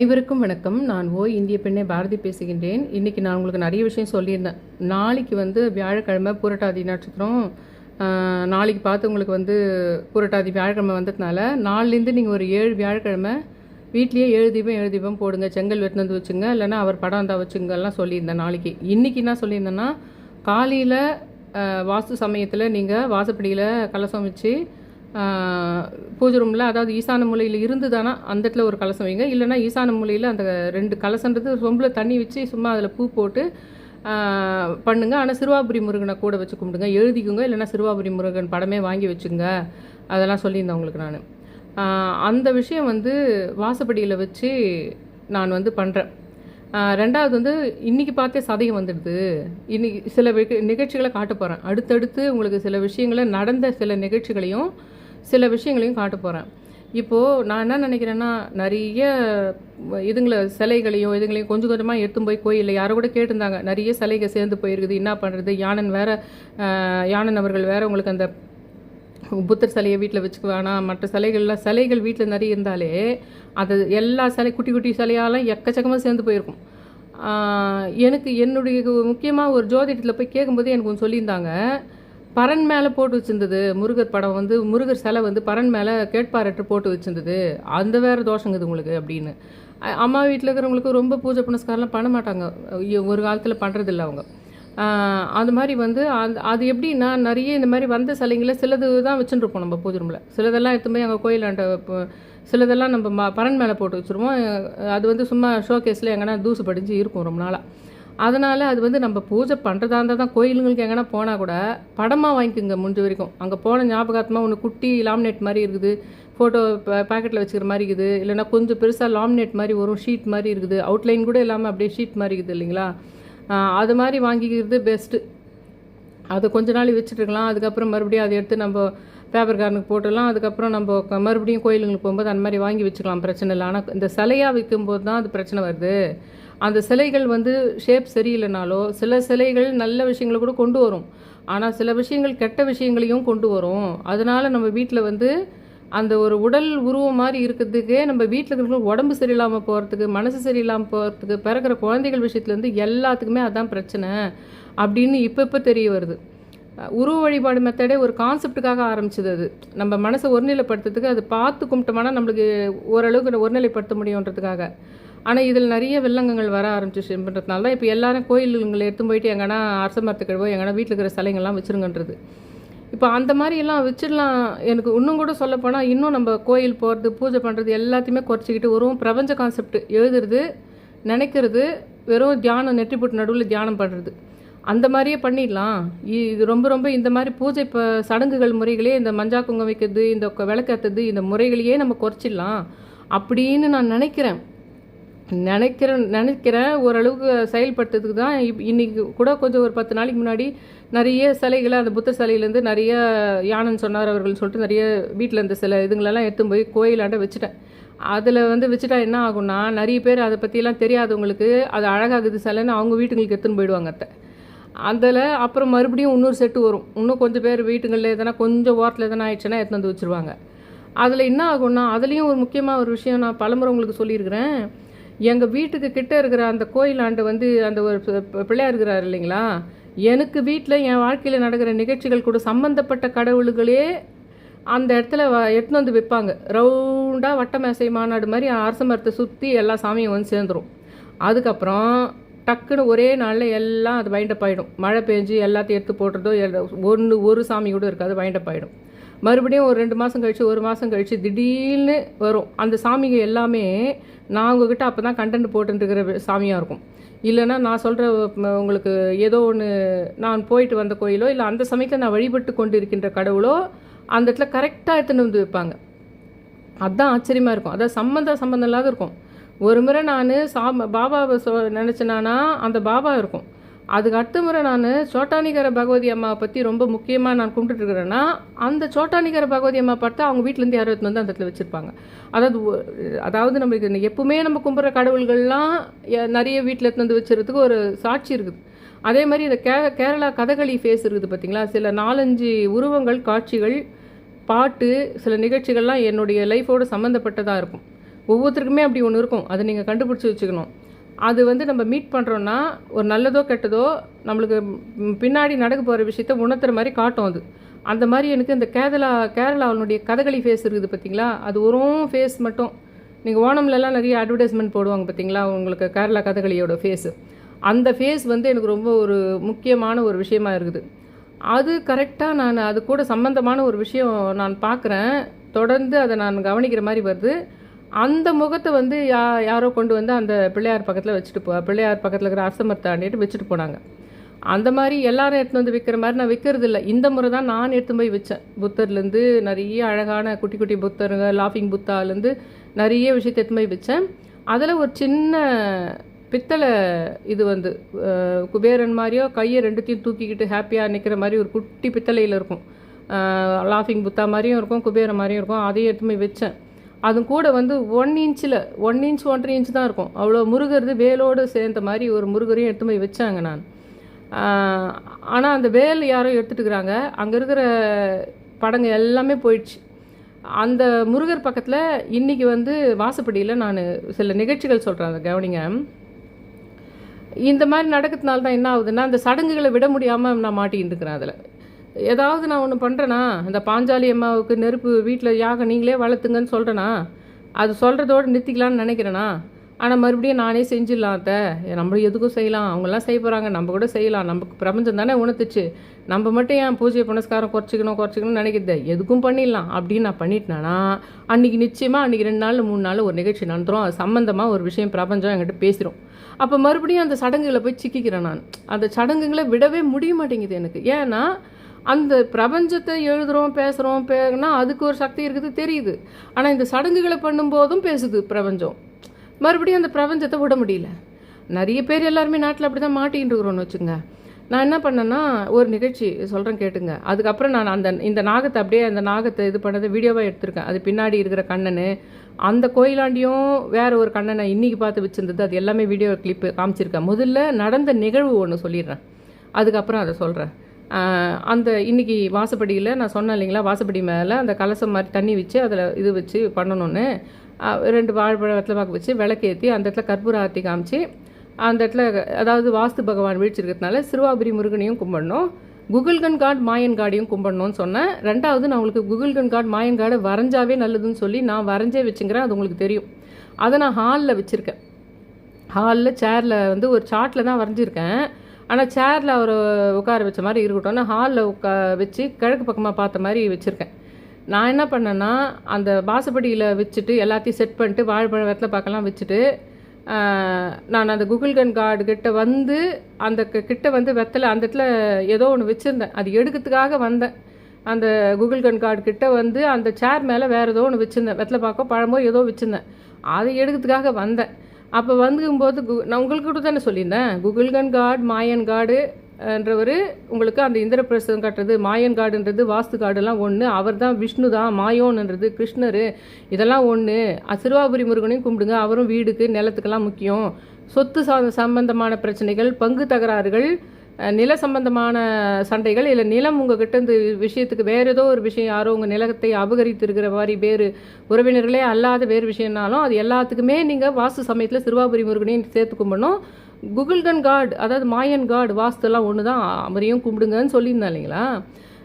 அனைவருக்கும் வணக்கம். நான் ஓ இந்திய பெண்ணை பாரதி பேசுகின்றேன். இன்றைக்கி நான் உங்களுக்கு நிறைய விஷயம் சொல்லியிருந்தேன். நாளைக்கு வந்து வியாழக்கிழமை பூரட்டாதி நட்சத்திரம். நாளைக்கு பார்த்து உங்களுக்கு வந்து பூரட்டாதி வியாழக்கிழமை வந்ததுனால நாலுலேருந்து நீங்கள் ஒரு ஏழு வியாழக்கிழமை வீட்லேயே ஏழு தீபம் ஏழு தீபம் போடுங்க. செங்கல் வெட்டினது வந்து வச்சுங்க. இல்லைனா அவர் படம் இருந்தால் வச்சுங்கலாம் சொல்லியிருந்தேன் நாளைக்கு. இன்னைக்கு என்ன சொல்லியிருந்தேன்னா காலையில் வாஸ்து சமயத்தில் நீங்கள் வாசப்படியில் கலசம் வச்சு பூஜை ரூமில் அதாவது ஈசான மூலையில் இருந்துதானா அந்த இடத்துல ஒரு கலசம் வைங்க. இல்லைன்னா ஈசான மூலையில் அந்த ரெண்டு கலசன்றது சொம்பில் தண்ணி வச்சு சும்மா அதில் பூ போட்டு பண்ணுங்க. ஆனால் சிறுவாபுரி முருகனை கூட வச்சு கும்பிடுங்க. எழுதிக்குங்க. இல்லைனா சிறுவாபுரி முருகன் படமே வாங்கி வச்சுங்க. அதெல்லாம் சொல்லியிருந்தேன் உங்களுக்கு நான். அந்த விஷயம் வந்து வாசப்படியில் வச்சு நான் வந்து பண்ணுறேன் ரெண்டாவது வந்து இன்னைக்கு பார்த்தே சதயம் வந்துடுது. இன்னைக்கு சில நிகழ்ச்சிகளை காட்ட போகிறேன் அடுத்தடுத்து உங்களுக்கு சில விஷயங்களை நடந்த சில நிகழ்ச்சிகளையும் சில விஷயங்களையும் காட்ட போகிறேன் இப்போது நான் என்ன நினைக்கிறேன்னா நிறைய இதுங்களை சிலைகளையும் இதுங்களையும் கொஞ்சம் கொஞ்சமாக எடுத்துன்னு போய் கோயிலில் யாரோ கூட கேட்டிருந்தாங்க. நிறைய சிலைகள் சேர்ந்து போயிருக்குது. என்ன பண்ணுறது யானன் வேற யானன் அவர்கள் வேறு உங்களுக்கு அந்த புத்தர் சிலையை வீட்டில் வச்சுக்க வேணாம் மற்ற சிலைகள்லாம் சிலைகள் வீட்டில் நிறைய இருந்தாலே அது எல்லா சிலை குட்டி குட்டி சிலையாலாம் எக்கச்சக்கமாக சேர்ந்து போயிருக்கும். எனக்கு என்னுடைய முக்கியமாக ஒரு ஜோதிடத்தில் போய் கேட்கும்போது எனக்கு ஒன்று சொல்லியிருந்தாங்க. பரன் மேலே போட்டு வச்சிருந்தது. முருகர் படம் வந்து முருகர் சிலை வந்து பரன் மேலே கேட்பாரட்டு போட்டு வச்சிருந்தது. அந்த வேறு தோஷங்குது உங்களுக்கு அப்படின்னு. அம்மா வீட்டில் இருக்கிறவங்களுக்கு ரொம்ப பூஜை புனஸ்காரம்லாம் பண்ண மாட்டாங்க. ஐயோ, ஒரு காலத்தில் பண்ணுறதில்ல அவங்க. அது மாதிரி வந்து அந்த அது எப்படின்னா நிறைய இந்த மாதிரி வந்த சிலைங்கள சிலது தான் வச்சுருப்போம் நம்ம பூஜை ரூமில். சிலதெல்லாம் எடுத்து அங்கே கோயிலாண்ட சிலதெல்லாம் நம்ம ம பரன் மேலே போட்டு வச்சுருவோம். அது வந்து சும்மா ஷோகேஸில் எங்கன்னா தூசு படிஞ்சு இருக்கும் ரொம்ப நாளாக அதனால் அது வந்து நம்ம பூஜை பண்ணுறதா இருந்தால் தான் கோயிலுங்களுக்கு எங்கன்னா போனால் கூட படமாக வாங்கிக்கோங்க முடிஞ்ச வரைக்கும். அங்கே போன ஞாபகார்த்தமாக ஒன்று குட்டி லாமினேட் மாதிரி இருக்குது. ஃபோட்டோ பேக்கெட்டில் வச்சுக்கிற மாதிரி இருக்குது. இல்லைன்னா கொஞ்சம் பெருசாக லாமினேட் மாதிரி வரும் ஷீட் மாதிரி இருக்குது. அவுட்லைன் கூட இல்லாமல் அப்படியே ஷீட் மாதிரி இருக்குது இல்லைங்களா? அது மாதிரி வாங்கிக்கிறது பெஸ்ட்டு அதை கொஞ்ச நாள் வச்சுட்டுருக்கலாம் அதுக்கப்புறம் மறுபடியும் அதை எடுத்து நம்ம பேப்பர் கார்னுக்கு போட்டுடலாம். அதுக்கப்புறம் நம்ம மறுபடியும் கோயிலுங்களுக்கு போகும்போது அந்த மாதிரி வாங்கி வச்சுக்கலாம். பிரச்சனை இல்லை. ஆனால் இந்த சிலையாக விற்கும்போது தான் அது பிரச்சனை வருது. அந்த சிலைகள் வந்து ஷேப் சரியில்லைனாலோ சில சிலைகள் நல்ல விஷயங்களை கூட கொண்டு வரும். ஆனால் சில விஷயங்கள் கெட்ட விஷயங்களையும் கொண்டு வரும். அதனால நம்ம வீட்டில் வந்து அந்த ஒரு உடல் உருவம் மாதிரி இருக்கிறதுக்கே நம்ம வீட்டில் இருக்கிற உடம்பு சரியில்லாமல் போகிறதுக்கு மனசு சரியில்லாமல் போகிறதுக்கு பிறக்கிற குழந்தைகள் விஷயத்துலேருந்து எல்லாத்துக்குமே அதான் பிரச்சனை அப்படின்னு இப்போ இப்போ தெரிய வருது. உருவ வழிபாடு மெத்தடே ஒரு கான்செப்டுக்காக ஆரம்பிச்சது அது. நம்ம மனசை ஒருநிலைப்படுத்துறதுக்கு அது பார்த்து கும்பிட்டோம்னா நம்மளுக்கு ஓரளவுக்கு ஒருநிலைப்படுத்த முடியுன்றதுக்காக. ஆனால் இதில் நிறைய வில்லங்கங்கள் வர ஆரம்பிச்சிச்சுன்றதுனால தான் இப்போ எல்லாரும் கோயிலுங்களை எடுத்து போயிட்டு எங்கன்னா அரச மரத்துக்கிழவோ எங்கன்னா வீட்டில் இருக்கிற சிலைங்கள்லாம் வச்சுருங்கன்றது. இப்போ அந்த மாதிரி எல்லாம் வச்சிடலாம். எனக்கு இன்னும் கூட சொல்லப்போனால் இன்னும் நம்ம கோயில் போகிறது பூஜை பண்ணுறது எல்லாத்தையுமே குறைச்சிக்கிட்டு வரும் பிரபஞ்ச கான்செப்ட் எழுதுறது நினைக்கிறது வெறும் தியானம் நெற்றி போட்டு நடுவில் தியானம் பண்ணுறது அந்த மாதிரியே பண்ணிடலாம். இ- இது ரொம்ப ரொம்ப இந்த மாதிரி பூஜை இப்போ சடங்குகள் முறைகளே இந்த மஞ்சா குங்கம் வைக்கிறது இந்த கொ- விளக்கேத்துறது இந்த முறைகளையே நம்ம குறைச்சிடலாம். அப்படின்னு நான் நினைக்கிறேன். நினைக்கிறேன் நினைக்கிறேன் ஓரளவுக்கு செயல்படுத்துறதுக்கு தான் இப் இன்னைக்கு கூட கொஞ்சம் ஒரு பத்து நாளைக்கு முன்னாடி நிறைய சிலைகளை அந்த புத்த சிலையிலேருந்து நிறைய யானன் சொன்னார் அவர்கள் சொல்லிட்டு நிறைய வீட்டில் இருந்த சில இதுங்களெல்லாம் எடுத்து போய் கோயிலாண்ட வச்சுட்டேன். அதில் வந்து வச்சுட்டா என்ன ஆகும்னா நிறைய பேர் அதை பற்றியெல்லாம் தெரியாதவங்களுக்கு அது அழகாகுது சிலைன்னு அவங்க வீட்டுங்களுக்கு எடுத்துன்னு போயிடுவாங்க அத்தை. அதில் அப்புறம் மறுபடியும் இன்னொரு செட்டு வரும். இன்னும் கொஞ்சம் பேர் வீட்டுங்களில் எதனா கொஞ்சம் ஓரத்தில் எதனா ஆயிடுச்சுன்னா எடுத்துன்னு வந்து வச்சுருவாங்க. அதில் என்ன ஆகும்னா அதுலேயும் ஒரு முக்கியமாக ஒரு விஷயம் நான் பலமுறை உங்களுக்கு சொல்லியிருக்கிறேன். எங்கள் வீட்டுக்கு கிட்ட இருக்கிற அந்த கோயிலாண்டு வந்து அந்த ஒரு பிள்ளையார் இருக்கிறார் இல்லைங்களா? எனக்கு வீட்டில் என் வாழ்க்கையில் நடக்கிற நிகழ்ச்சிகள் கூட சம்மந்தப்பட்ட கடவுள்களே அந்த இடத்துல வ- எடுத்துன்னு வந்து வைப்பாங்க. ரவுண்டாக வட்ட மேசை மாநாடு மாதிரி அரச மரத்தை சுற்றி எல்லா சாமியும் வந்து சேர்ந்துடும் அதுக்கப்புறம் டக்குன்னு ஒரே நாளில் எல்லாம் அது வைண்டப் ஆகிடும் மழை பெஞ்சு எல்லாத்தையும் எடுத்து போட்டுறதோ ஒன்று ஒரு சாமி கூட இருக்காது வைண்டப் ஆகிடும் மறுபடியும் ஒரு ரெண்டு மாதம் கழித்து ஒரு மாதம் கழித்து திடீர்னு வரும். அந்த சாமிங்க எல்லாமே நான் உங்ககிட்ட அப்போ தான் கண்டென்ட் போட்டுருக்கிற சாமியாக இருக்கும். இல்லைன்னா நான் சொல்கிற உங்களுக்கு ஏதோ ஒன்று நான் போயிட்டு வந்த கோயிலோ இல்லை அந்த சமயத்தில் நான் வழிபட்டு கொண்டு இருக்கின்ற கடவுளோ அந்த இடத்துல கரெக்டாக எடுத்துன்னு வந்து வைப்பாங்க. அதுதான் ஆச்சரியமாக இருக்கும். அதான் சம்மந்தம் சம்மந்தம் இல்லாத இருக்கும். ஒரு முறை நான் சாம பாபாவை சொ நினச்சினானா அந்த பாபா இருக்கும். அதுக்கு அடுத்த முறை நான் சோட்டானிகர பகவதி அம்மாவை பற்றி ரொம்ப முக்கியமாக நான் கும்பிட்டுருக்குறேன்னா அந்த சோட்டானிகர பகவதி அம்மா பார்த்தா அவங்க வீட்டிலேருந்து யாரோ எடுத்து வந்து அந்த இடத்துல வச்சுருப்பாங்க. அதாவது அதாவது நம்மளுக்கு எப்பவுமே நம்ம கும்பிட்ற கடவுள்கள்லாம் எ- நிறைய வீட்டில் எடுத்துன்னு வந்து வச்சுருக்கிறதுக்கு ஒரு சாட்சி இருக்குது. அதே மாதிரி இந்த கே கேரளா கதகளி ஃபேஸ் இருக்குது பார்த்தீங்களா? சில நாலஞ்சு உருவங்கள் காட்சிகள் பாட்டு சில நிகழ்ச்சிகள்லாம் என்னுடைய லைஃபோடு சம்மந்தப்பட்டதாக இருக்கும். ஒவ்வொருத்தருக்குமே அப்படி ஒன்று இருக்கும். அதை நீங்கள் கண்டுபிடிச்சி வச்சுக்கணும். அது வந்து நம்ம மீட் பண்ணுறோன்னா ஒரு நல்லதோ கெட்டதோ நம்மளுக்கு பின்னாடி நடக்க போகிற விஷயத்த உணர்த்துற மாதிரி காட்டும் அது. அந்த மாதிரி எனக்கு இந்த கேரளா கேரளாவினுடைய கதகளி ஃபேஸ் இருக்குது பார்த்தீங்களா? அது ஒரு ஃபேஸ் மட்டும். நீங்கள் ஓணம்லலாம் நிறைய அட்வர்டைஸ்மெண்ட் போடுவாங்க பார்த்தீங்களா? உங்களுக்கு கேரளா கதகளியோட ஃபேஸு அந்த ஃபேஸ் வந்து எனக்கு ரொம்ப ஒரு முக்கியமான ஒரு விஷயமா இருக்குது. அது கரெக்டாக நான் அது கூட சம்மந்தமான ஒரு விஷயம் நான் பார்க்குறேன். தொடர்ந்து அதை நான் கவனிக்கிற மாதிரி வருது. அந்த முகத்தை வந்து யா யாரோ கொண்டு வந்து அந்த பிள்ளையார் பக்கத்தில் வச்சுட்டு போ பிள்ளையார் பக்கத்தில் இருக்கிற அரசமரத்தாண்டிட்டு வச்சுட்டு போனாங்க. அந்த மாதிரி எல்லாரும் எடுத்துன்னு வந்து விற்கிற மாதிரி நான் விற்கிறது இல்லை. இந்த முறை தான் நான் எடுத்து போய் வச்சேன். புத்தர்லேருந்து நிறைய அழகான குட்டி குட்டி புத்தருங்க லாஃபிங் புத்தாலேருந்து நிறைய விஷயத்தை எடுத்து போய் வச்சேன். அதில் ஒரு சின்ன பித்தளை இது வந்து குபேரன் மாதிரியோ கையை ரெண்டுத்தையும் தூக்கிக்கிட்டு ஹாப்பியாக நிற்கிற மாதிரி ஒரு குட்டி பித்தளையில் இருக்கும். லாஃபிங் புத்தா மாதிரியும் இருக்கும் குபேரன் மாதிரியும் இருக்கும். அதையும் எடுத்து போய் வச்சேன். அது கூட வந்து ஒன் இன்ச்சில் ஒன் இன்ச் ஒன்றரை இன்ச் தான் இருக்கும். அவ்வளோ முருகிறது வேலோடு சேர்ந்த மாதிரி ஒரு முருகரையும் எடுத்து போய் வச்சாங்க நான். ஆனால் அந்த வேல் யாரோ எடுத்துட்டுக்கிறாங்க அங்கே இருக்கிற படங்க எல்லாமே போயிடுச்சு. அந்த முருகர் பக்கத்தில் இன்றைக்கி வந்து வாசப்படியில் நான் சில நிகழ்ச்சிகள் சொல்கிறேன் அதை கவனிங்க. இந்த மாதிரி நடக்கிறதுனால தான் என்ன ஆகுதுன்னா அந்த சடங்குகளை விட முடியாமல் நான் மாட்டிகிட்டு இருக்கிறேன் அதில். ஏதாவது நான் ஒன்று பண்ணுறேனா இந்த பாஞ்சாலி அம்மாவுக்கு நெருப்பு வீட்டில் யாகம் நீங்களே வளர்த்துங்கன்னு சொல்கிறேனா அது சொல்கிறதோடு நிறுத்திக்கலாம்னு நினைக்கிறேனா? ஆனால் மறுபடியும் நானே செஞ்சிடலாம் அத்தை. நம்மளும் எதுக்கும் செய்யலாம். அவங்களாம் செய்ய போகிறாங்க நம்ம கூட செய்யலாம். நமக்கு பிரபஞ்சம் தானே உணர்த்துச்சு. நம்ம மட்டும் ஏன் பூஜை புனஸ்காரம் குறைச்சிக்கணும் குறைச்சிக்கணும்னு நினைக்கிறது? எதுக்கும் பண்ணிடலாம். அப்படின்னு நான் பண்ணிட்டேனா? அன்றைக்கி நிச்சயமாக அன்றைக்கி ரெண்டு நாள் மூணு நாள் ஒரு நிகழ்ச்சி நடந்துடும் அது சம்மந்தமாக ஒரு விஷயம் பிரபஞ்சம் என்கிட்ட பேசிடும் அப்போ மறுபடியும் அந்த சடங்குகளை போய் சிக்கிக்கிறேன் நான். அந்த சடங்குகளை விடவே முடிய மாட்டேங்குது எனக்கு. ஏன்னா அந்த பிரபஞ்சத்தை எழுதுகிறோம் பேசுகிறோம் பேனா அதுக்கு ஒரு சக்தி இருக்குது தெரியுது. ஆனால் இந்த சடங்குகளை பண்ணும்போதும் பேசுது பிரபஞ்சம். மறுபடியும் அந்த பிரபஞ்சத்தை விட முடியல. நிறைய பேர் எல்லாருமே நாட்டில் அப்படி தான் மாட்டிக்கிட்டு இருக்கிறோன்னு வச்சுங்க நான் என்ன பண்ணேன்னா ஒரு நிகழ்ச்சி சொல்கிறேன் கேட்டுங்க. அதுக்கப்புறம் நான் அந்த இந்த நாகத்தை அப்படியே அந்த நாகத்தை இது பண்ணதை வீடியோவாக எடுத்திருக்கேன். அது பின்னாடி இருக்கிற கண்ணனு அந்த கோயிலாண்டியும் வேற ஒரு கண்ணனை இன்னைக்கு பார்த்து வச்சிருந்தது. அது எல்லாமே வீடியோ கிளிப்பு காமிச்சிருக்கேன். முதல்ல நடந்த நிகழ்வு ஒன்று சொல்லிடுறேன். அதுக்கப்புறம் அதை சொல்கிறேன் அந்த இன்னைக்கு வாசப்படியில் நான் சொன்னேன் இல்லைங்களா வாசப்படி மேலே அந்த கலசம் மாதிரி தண்ணி வச்சு அதில் இது வச்சு பண்ணணுன்னு ரெண்டு வாழைப்பழ வெத்தலை பாக்கு வச்சு விளக்கேற்றி அந்த இடத்துல கற்பூர ஆர்த்தி காமிச்சு அந்த இடத்துல அதாவது வாஸ்து பகவான் வீழ்ச்சிருக்கிறதுனால சிறுவாபுரி முருகனையும் கும்பிடணும். குகுல்கன் காட் மாயன் காடையும் கும்பிடணும்னு சொன்னேன். ரெண்டாவது நான் உங்களுக்கு குகுல்கன் காட் மாயன் காடை வரைஞ்சாவே நல்லதுன்னு சொல்லி நான் வரைஞ்சே வச்சுங்கிறேன் அது உங்களுக்கு தெரியும். அதை நான் ஹாலில் வச்சுருக்கேன். ஹாலில் சேரில் வந்து ஒரு சார்ட்டில் தான் வரைஞ்சிருக்கேன். ஆனால் சேரில் அவர் உட்கார வச்ச மாதிரி இருக்கட்டும்னு ஹாலில் உட்கா வச்சு கிழக்கு பக்கமாக பார்த்த மாதிரி வச்சுருக்கேன். நான் என்ன பண்ணேன்னா அந்த வாசப்படியில் வச்சுட்டு எல்லாத்தையும் செட் பண்ணிட்டு வாழைப்பழம் வெத்தலை பார்க்கலாம் வச்சுட்டு நான் அந்த குகுல்கன் கார்டு கிட்ட வந்து அந்த கிட்ட வந்து வெத்தலை அந்த இடத்துல ஏதோ ஒன்று வச்சுருந்தேன். அது எடுக்கிறதுக்காக வந்தேன். அந்த குகுல்கன் கார்டு கிட்ட வந்து அந்த சேர் மேலே வேறு ஏதோ ஒன்று வச்சுருந்தேன். வெத்தலை பார்க்க பழமோ ஏதோ வச்சுருந்தேன். அதை எடுக்கிறதுக்காக வந்தேன். அப்போ வந்துக்கும்போது கு நான் உங்களுக்கு கூட தானே சொல்லியிருந்தேன். குகுல்கன் காட் மாயன் காடு என்றவர் உங்களுக்கு அந்த இந்திரபிரசம் காட்டுறது மாயன் காடுன்றது வாஸ்து காடுலாம் ஒன்று அவர் தான் விஷ்ணு தான் மாயோன்ன்றது கிருஷ்ணர். இதெல்லாம் ஒன்று சிறுவாபுரி முருகனையும் கும்பிடுங்க. அவரும் வீடுக்கு நிலத்துக்கெல்லாம் முக்கியம். சொத்து சா சம்பந்தமான பிரச்சனைகள் பங்கு தகராறுகள் நில சம்பந்தமான சண்டைகள் இல்லை நிலம் உங்ககிட்ட இந்த விஷயத்துக்கு வேறு ஏதோ ஒரு விஷயம் யாரோ உங்கள் நிலத்தை அபகரித்து இருக்கிற மாதிரி வேறு உறவினர்களே அல்லாத வேறு விஷயம்னாலும் அது எல்லாத்துக்குமே நீங்கள் வாஸ்து சமயத்தில் சிறுவாபுரி முருகனையும் சேர்த்து கும்பிடணும். குகுல்கன் காட் அதாவது மாயன் காட் வாஸ்துலாம் ஒன்று தான் அவரையும் கும்பிடுங்கன்னு சொல்லியிருந்தேன் இல்லைங்களா?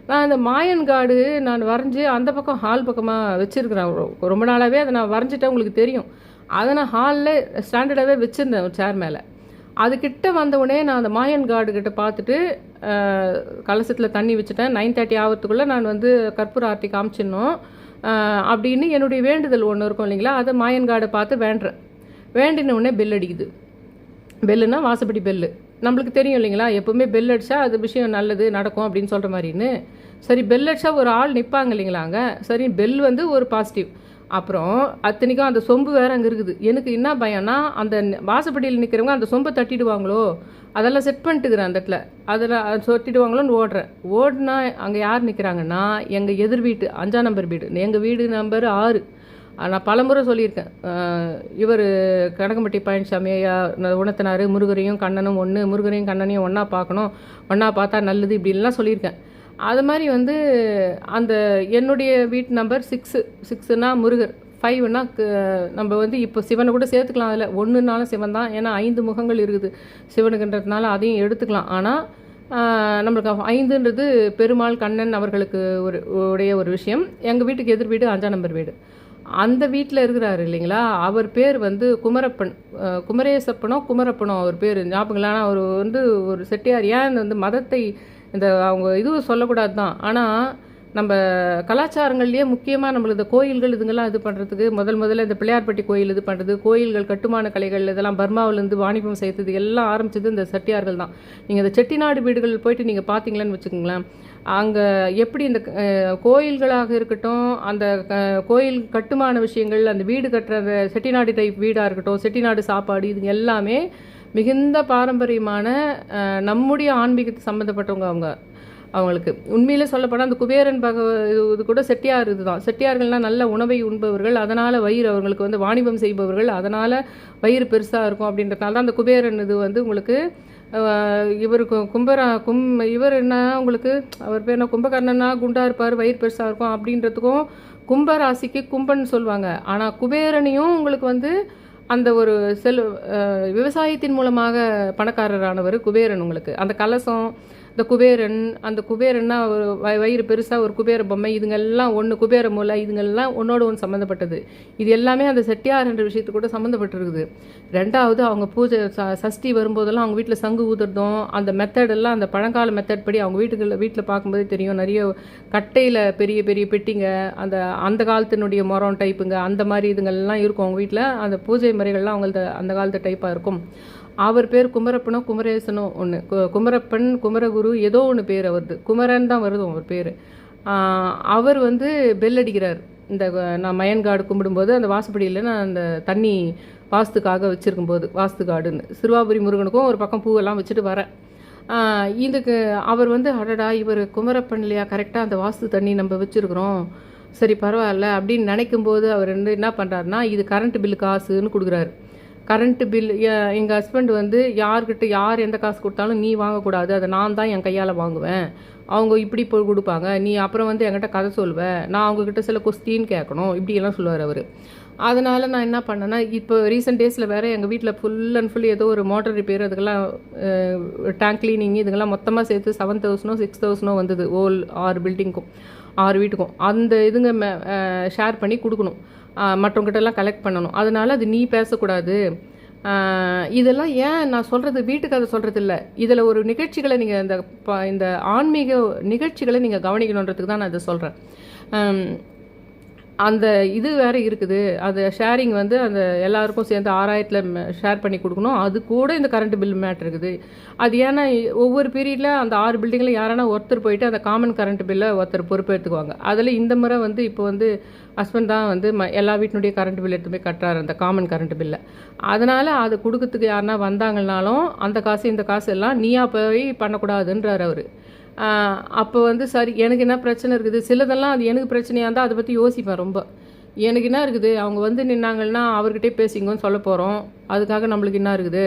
நான் அந்த மாயன் காடு நான் வரைஞ்சி அந்த பக்கம் ஹால் பக்கமாக வச்சுருக்கிறேன். ரொம்ப நாளாகவே அதை நான் வரைஞ்சிட்டேன் உங்களுக்கு தெரியும். அதை நான் ஹாலில் ஸ்டாண்டர்டாகவே வச்சுருந்தேன் ஒரு சேர் மேலே. அதுக்கிட்ட வந்த உடனே நான் அந்த மாயன் கார்டு கிட்ட பார்த்துட்டு கலசத்தில் தண்ணி வச்சுட்டேன். நைன் தேர்ட்டி ஆகிறதுக்குள்ளே நான் வந்து கற்பூர ஆர்த்தி காமிச்சிடணும். அப்படின்னு என்னுடைய வேண்டுதல் ஒன்று இருக்கும் இல்லைங்களா? அதை மாயன் கார்டை பார்த்து வேண்டுறேன். வேண்டின உடனே பெல் அடிக்குது. பெல்லுனா வாசப்படி பெல்லு நம்மளுக்கு தெரியும் இல்லைங்களா? எப்போவுமே பெல் அடித்தா அது விஷயம் நல்லது நடக்கும் அப்படின்னு சொல்கிற மாதிரின்னு. சரி பெல் அடித்தா ஒரு ஆள் நிற்பாங்க இல்லைங்களா அங்கே சரி பெல் வந்து ஒரு பாசிட்டிவ் அப்புறம் அத்தனைக்கும் அந்த சொம்பு வேற அங்கே இருக்குது. எனக்கு என்ன பயம்னா அந்த வாசப்படியில் நிற்கிறவங்க அந்த சொம்பை தட்டிடுவாங்களோ? அதெல்லாம் செட் பண்ணிட்டுக்கிறேன் அந்த இடத்துல. அதில் சொட்டிடுவாங்களோன்னு ஓடுறேன். ஓடுனா அங்கே யார் நிற்கிறாங்கன்னா எங்கள் எதிர் வீட்டு அஞ்சாம் நம்பர் வீடு. எங்கள் வீடு நம்பர் ஆறு. நான் பலமுறை சொல்லியிருக்கேன். இவர் கனகம்பட்டி பழனிசாமி உணர்த்தினார் முருகரையும் கண்ணனும் ஒன்று முருகரையும் கண்ணனையும் ஒன்றா பார்க்கணும். ஒன்றா பார்த்தா நல்லது இப்படின்லாம் சொல்லியிருக்கேன். அது மாதிரி வந்து அந்த என்னுடைய வீட்டு நம்பர் சிக்ஸு சிக்ஸுனா முருகர் ஃபைவ்னா நம்ம வந்து இப்போ சிவனை கூட சேர்த்துக்கலாம் அதில். ஒன்றுனாலும் சிவன் தான். ஏன்னா ஐந்து முகங்கள் இருக்குது சிவனுக்குன்றதுனால அதையும் எடுத்துக்கலாம். ஆனால் நம்மளுக்கு ஐந்துன்றது பெருமாள் கண்ணன் அவர்களுக்கு ஒரு உடைய ஒரு விஷயம். எங்கள் வீட்டுக்கு எதிர் வீடு அஞ்சாம் நம்பர் வீடு. அந்த வீட்டில் இருக்கிறாரு இல்லைங்களா? அவர் பேர் வந்து குமரப்பன். குமரேசப்பனோ குமரப்பனோ அவர் பேர். ஞாபகம் ஆனால் அவர் வந்து ஒரு செட்டியார். ஏன் வந்து மதத்தை இந்த அவங்க இது சொல்லக்கூடாது தான் ஆனால் நம்ம கலாச்சாரங்கள்லேயே முக்கியமாக நம்மளுக்கு இந்த கோயில்கள் இதுங்கெல்லாம் இது பண்ணுறதுக்கு முதல் முதல்ல இந்த பிள்ளையார்பட்டி கோயில் இது பண்ணுறது கோயில்கள் கட்டுமான கலைகள் இதெல்லாம் பர்மாவிலேருந்து வாணிபம் செய்தது எல்லாம் ஆரம்பிச்சது இந்த செட்டியார்கள் தான். நீங்கள் இந்த செட்டிநாடு வீடுகள் போயிட்டு நீங்கள் பார்த்தீங்களன்னு வச்சுக்கோங்களேன் அங்கே எப்படி இந்த கோயில்களாக இருக்கட்டும் அந்த கோயில் கட்டுமான விஷயங்கள் அந்த வீடு கட்டுற செட்டிநாடு டைப் வீடாக இருக்கட்டும் செட்டிநாடு சாப்பாடு இது எல்லாமே மிகுந்த பாரம்பரியமான நம்முடைய ஆன்மீகத்தை சம்மந்தப்பட்டவங்க அவங்க அவங்களுக்கு. உண்மையிலே சொல்லப்போனால் அந்த குபேரன் பகவ இது கூட செட்டியார் இதுதான். செட்டியார்கள்லாம் நல்ல உணவை உண்பவர்கள் அதனால் வயிறு அவங்களுக்கு வந்து வாணிபம் செய்பவர்கள் அதனால் வயிறு பெருசாக இருக்கும் அப்படின்றதுனால தான் அந்த குபேரன் இது வந்து உங்களுக்கு அஹ், இவருக்கு கும்பரா கும் இவர் என்ன உங்களுக்கு அவர் பேர் என்ன கும்பகர்ணனா குண்டா இருப்பார் வயிறு பெருசாக இருக்கும் அப்படின்றதுக்கும் கும்பராசிக்கு கும்பன் சொல்லுவாங்க ஆனால் குபேரனையும் உங்களுக்கு வந்து அந்த ஒரு செல் விவசாயத்தின் மூலமாக பணக்காரரானவர் குபேரன் உங்களுக்கு. அந்த கலசம் இந்த குபேரன் அந்த குபேரன்னா ஒரு வயிறு பெருசாக ஒரு குபேர பொம்மை இதுங்கெல்லாம் ஒன்று குபேர மூலை இதுங்கெல்லாம் ஒன்றோட ஒன்று சம்மந்தப்பட்டது இது எல்லாமே அந்த செட்டியார் என்ற விஷயத்து கூட சம்மந்தப்பட்டிருக்குது ரெண்டாவது அவங்க பூஜை ச- சஷ்டி வரும்போதெல்லாம் அவங்க வீட்டில் சங்கு ஊதுறதும் அந்த மெத்தடெல்லாம் அந்த பழங்கால மெத்தட் படி அவங்க வீட்டுகளில் வீட்டில் பார்க்கும்போதே தெரியும். நிறைய கட்டையில் பெரிய பெரிய பெட்டிங்க அந்த அந்த காலத்தினுடைய மரம் டைப்புங்க அந்த மாதிரி இதுங்கள்லாம் இருக்கும் அவங்க வீட்டில் அந்த பூஜை முறைகள்லாம் அவங்களது அந்த காலத்து டைப்பாக இருக்கும். அவர் பேர் குமரப்பனோ குமரேசனோ ஒன்று குமரப்பன் குமரகுரு ஏதோ ஒன்று பேர் அவருது. குமரன் தான் வருது அவர் பேர். அவர் வந்து பெல் அடிக்கிறார். இந்த நான் மயன்காடு கும்பிடும்போது அந்த வாசப்படியில் நான் அந்த தண்ணி வாஸ்துக்காக வச்சுருக்கும்போது வாஸ்து காடுன்னு. சிறுவாபுரி முருகனுக்கும் ஒரு பக்கம் பூவெல்லாம் வச்சுட்டு வரேன். இதுக்கு அவர் வந்து அடடா இவர் குமரப்பன் இல்லையா? கரெக்டாக அந்த வாஸ்து தண்ணி நம்ம வச்சுருக்குறோம். சரி பரவாயில்ல அப்படின்னு நினைக்கும் போது அவர் வந்து என்ன பண்ணுறாருனா இது கரண்ட் பில்லு காசுன்னு கொடுக்குறாரு. கரண்ட்டு பில் எங்கள் ஹஸ்பண்ட் வந்து யார்கிட்ட யார் எந்த காசு கொடுத்தாலும் நீ வாங்கக்கூடாது. அதை நான் தான் என் கையால் வாங்குவேன். அவங்க இப்படி போய் கொடுப்பாங்க. நீ அப்புறம் வந்து என்கிட்ட கதை சொல்லுவ நான் அவங்கக்கிட்ட சில கொஸ்டின் கேட்கணும். இப்படியெல்லாம் சொல்லுவார் அவர். அதனால் நான் என்ன பண்ணேன்னா இப்போ ரீசெண்ட் டேஸில் வேறு எங்கள் வீட்டில் ஃபுல் அண்ட் ஃபுல் ஏதோ ஒரு மோட்டர் ரிப்பேர் அதுக்கெல்லாம் டேங்க் கிளீனிங் இதுங்கெல்லாம் மொத்தமாக சேர்த்து செவன் தௌசண்டோ சிக்ஸ் தௌசண்டோ வந்தது. ஓல் ஆறு பில்டிங்க்கும் ஆறு வீட்டுக்கும். அந்த இதுங்க ஷேர் பண்ணி கொடுக்கணும். மற்றவங்கிட்டலாம் கலெக்ட் பண்ணணும். அதனால் அது நீ பேசக்கூடாது. இதெல்லாம் ஏன் நான் சொல்கிறது வீட்டுக்கு அதை சொல்கிறது இல்லை. இதில் ஒரு நிகழ்ச்சிகளை நீங்கள் இந்த ப- இந்த ஆன்மீக நிகழ்ச்சிகளை நீங்கள் கவனிக்கணுன்றதுக்கு தான் நான் இதை சொல்கிறேன் அந்த இது வேற இருக்குது. அது ஷேரிங் வந்து அந்த எல்லாருக்கும் சேர்ந்து ஆறாயிரத்தில் ஷேர் பண்ணி கொடுக்கணும். அது கூட இந்த கரண்ட் பில் மேட்ரு இருக்குது. அது ஏன்னா ஒவ்வொரு பீரியடில் அந்த ஆறு பில்டிங்கில் யாரானா ஒருத்தர் போயிட்டு அந்த காமன் கரண்ட் பில்லை ஒருத்தர் பொறுப்பேற்றுக்குவாங்க அதில் இந்த முறை வந்து இப்போ வந்து ஹஸ்பண்ட் தான் வந்து ம எல்லா வீட்டினுடைய கரண்ட் பில் எடுத்து போய் கட்டுறாரு அந்த காமன் கரண்ட் பில்லை அதனால் அது கொடுக்கறதுக்கு யாருனா வந்தாங்கனாலும் அந்த காசு இந்த காசு எல்லாம் நீயா போய் பண்ணக்கூடாதுன்றார் அவர். அப்போ வந்து சரி எனக்கு என்ன பிரச்சனை இருக்குது? சிலதெல்லாம் அது எனக்கு பிரச்சனையாக இருந்தால் அதை பற்றி யோசிப்பேன் ரொம்ப. எனக்கு என்ன இருக்குது? அவங்க வந்து நின்னாங்கன்னா அவர்கிட்டே பேசிங்கன்னு சொல்ல போகிறோம் அதுக்காக நம்மளுக்கு என்ன இருக்குது?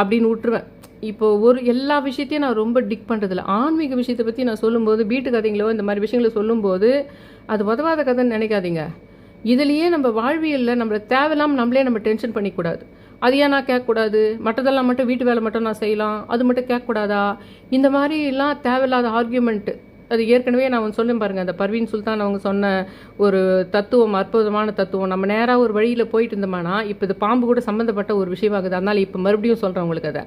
அப்படின்னு விட்டுருவேன் இப்போ ஒரு எல்லா விஷயத்தையும் நான் ரொம்ப டிக் பண்ணுறதில்ல ஆன்மீக விஷயத்தை பற்றி நான் சொல்லும்போது வீட்டு கதைங்களோ இந்த மாதிரி விஷயங்களை சொல்லும்போது அது உதவாத கதைன்னு நினைக்காதீங்க. இதுலேயே நம்ம வாழ்வியலில் நம்மளை தேவையில்லாமல் நம்மளே நம்ம டென்ஷன் பண்ணிக்கூடாது அது ஏன் நான் கேட்கக்கூடாது? மற்றதெல்லாம் மட்டும் வீட்டு வேலை மட்டும் நான் செய்யலாம். அது மட்டும் கேட்கக்கூடாதா? இந்த மாதிரிலாம் தேவையில்லாத ஆர்கியூமெண்ட்டு அது ஏற்கனவே நான் அவன் சொல்லேன் பாருங்கள் அந்த பர்வீன் சுல்தான் அவங்க சொன்ன ஒரு தத்துவம் அற்புதமான தத்துவம். நம்ம நேராக ஒரு வழியில் போயிட்டு இருந்தோம்னா இப்போ இது பாம்பு கூட சம்மந்தப்பட்ட ஒரு விஷயமாகுது. அதனால் இப்போ மறுபடியும் சொல்கிறேன் உங்களுக்கு அதை.